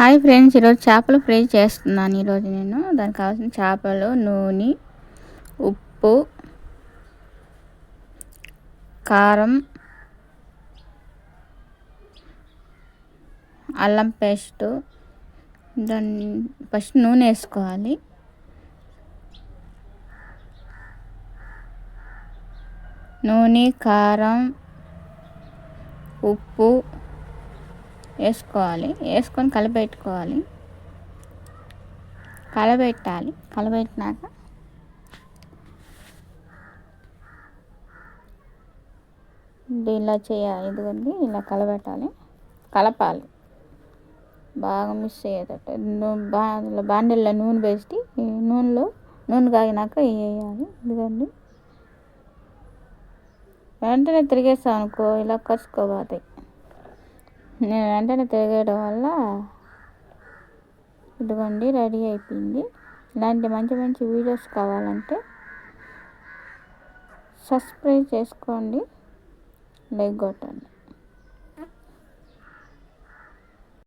Hi friends ఈరోజు చేపలు fry చేస్తున్నాను. ఈరోజు నేను దానికి కావాల్సిన చేపలు నూనె ఉప్పు కారం అల్లం పేస్టు దాన్ని ఫస్ట్ నూనె వేసుకోవాలి. నూనె కారం ఉప్పు వేసుకోవాలి. వేసుకొని కలపెట్టుకోవాలి కలబెట్టాలి. కలబెట్టినాక ఇలా చేయాలి ఇదిగోండి ఇలా కలబెట్టాలి. కలపాలి. బాగా మిక్స్ అయ్యేటట్టు. బా బాండిల్లో నూనె వేసి నూనెలో నూనె కాగినాక వేయాలి. ఇదిగోండి. వెంటనే తిరిగేస్తాం అనుకో ఇలా కసుకోబోతాయి నేను వెంటనే తిరగడం వల్ల ఇదిగోండి రెడీ అయిపోయింది. ఇలాంటి మంచి మంచి వీడియోస్ కావాలంటే సబ్స్క్రైబ్ చేసుకోండి లైక్ కొట్టండి.